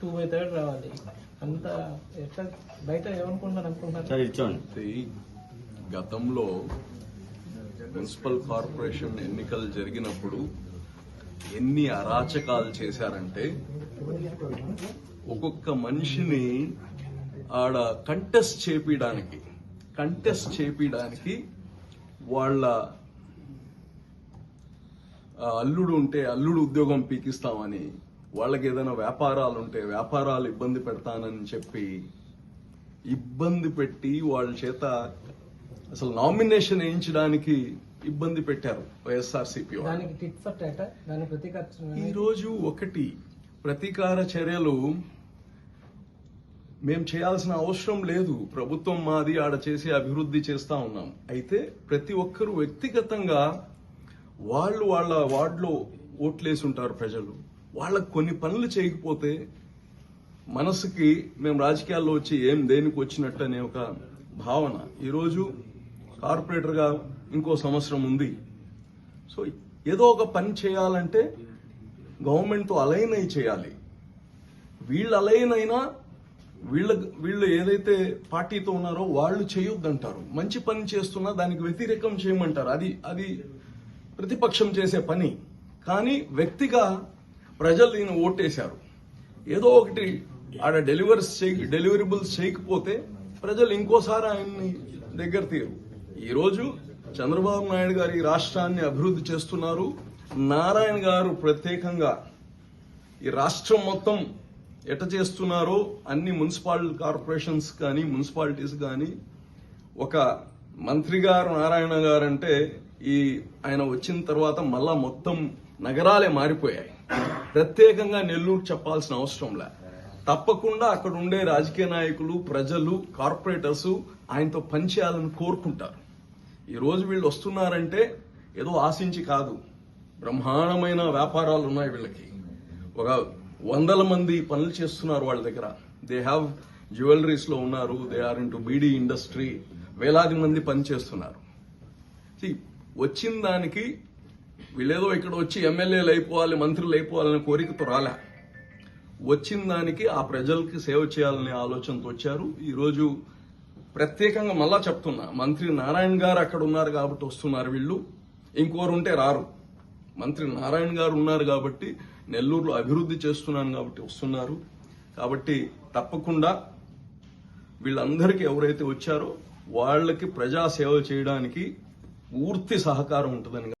Two by third రావాలి. అంత ఎట్లా బయట అనుకుంటున్నారు? ఇచ్చోండి గతంలో మున్సిపల్ కార్పొరేషన్ ఎన్నికలు జరిగినప్పుడు ఎన్ని అరాచకాలు చేశారంటే ఒక్కొక్క మనిషిని ఆడ కంటెస్ట్ చేపించడానికి కంటెస్ట్ చేపించడానికి వాళ్ళ అల్లుడు ఉంటే అల్లుడు ఉద్యోగం పీకిస్తామని వాళ్ళకి ఏదైనా వ్యాపారాలు ఉంటే వ్యాపారాలు ఇబ్బంది పెడతానని చెప్పి ఇబ్బంది పెట్టి వాళ్ళ చేత అసలు నామినేషన్ వేయించడానికి ఇబ్బంది పెట్టారు వైఎస్ఆర్సీపీ వాళ్ళు. దానికి టిట్ ఫర్ టాటా దాని ప్రతీకారం ఈ రోజు ఒకటి ప్రతీకార చర్యలు మేం చేయాల్సిన అవసరం లేదు. ప్రభుత్వం మాది ఆడ చేసి అభివృద్ధి చేస్తా ఉన్నాం. అయితే ప్రతి ఒక్కరూ వ్యక్తిగతంగా వాళ్ళు వాళ్ళ వార్డులో ఓట్లేసి ఉంటారు ప్రజలు. వాళ్ళకు కొన్ని పనులు చేయకపోతే మనసుకి మేము రాజకీయాల్లో వచ్చి ఏం దేనికి వచ్చినట్టు అనే ఒక భావన. ఈరోజు కార్పొరేటర్గా ఇంకో సంవత్సరం ఉంది. సో ఏదో ఒక పని చేయాలంటే గవర్నమెంట్తో అలైన్ అయి చేయాలి. వీళ్ళు అలైన్ అయినా వీళ్ళ వీళ్ళు ఏదైతే పార్టీతో ఉన్నారో వాళ్ళు చేయొద్దంటారు. మంచి పని చేస్తున్నా దానికి వ్యతిరేకం చేయమంటారు. అది అది ప్రతిపక్షం చేసే పని. కానీ వ్యక్తిగా ప్రజలు ఈయన ఓటేశారు. ఏదో ఒకటి ఆడ డెలివర్స్ చేయ డెలివరబుల్స్ చేయకపోతే ప్రజలు ఇంకోసారి ఆయన్ని దగ్గర తీరు ఈరోజు చంద్రబాబు నాయుడు గారు ఈ రాష్ట్రాన్ని అభివృద్ధి చేస్తున్నారు. నారాయణ గారు ప్రత్యేకంగా ఈ రాష్ట్రం మొత్తం ఎట చేస్తున్నారో అన్ని మున్సిపల్ కార్పొరేషన్స్ కానీ మున్సిపాలిటీస్ కానీ ఒక మంత్రి గారు నారాయణ గారు అంటే ఈ ఆయన వచ్చిన తర్వాత మళ్ళా మొత్తం నగరాలే మారిపోయాయి. ప్రత్యేకంగా నెల్లూరు చెప్పాల్సిన అవసరం లే. తప్పకుండా అక్కడ ఉండే రాజకీయ నాయకులు ప్రజలు కార్పొరేటర్స్ ఆయనతో పనిచేయాలని కోరుకుంటారు. ఈ రోజు వీళ్ళు వస్తున్నారంటే ఏదో ఆశించి కాదు. బ్రహ్మాండమైన వ్యాపారాలు ఉన్నాయి వీళ్ళకి. ఒక వందల మంది పనులు చేస్తున్నారు వాళ్ళ దగ్గర. దే హ్యావ్ జ్యువెలరీస్లో ఉన్నారు. They are into beedi industry వేలాది మంది పని చేస్తున్నారు. వచ్చిన దానికి వీళ్ళేదో ఇక్కడ వచ్చి ఎమ్మెల్యేలు అయిపోవాలి మంత్రులు అయిపోవాలనే కోరికతో రాలే. వచ్చిన దానికి ఆ ప్రజలకి సేవ చేయాలనే ఆలోచనతో వచ్చారు. ఈరోజు ప్రత్యేకంగా మళ్ళా చెప్తున్నా మంత్రి నారాయణ గారు అక్కడ ఉన్నారు కాబట్టి వస్తున్నారు వీళ్ళు. ఇంకోరు ఉంటే రారు. మంత్రి నారాయణ గారు ఉన్నారు కాబట్టి నెల్లూరులో అభివృద్ధి చేస్తున్నాను కాబట్టి వస్తున్నారు. కాబట్టి తప్పకుండా వీళ్ళందరికీ ఎవరైతే వచ్చారో వాళ్ళకి ప్రజా సేవ చేయడానికి పూర్తి సహకారం ఉంటుందని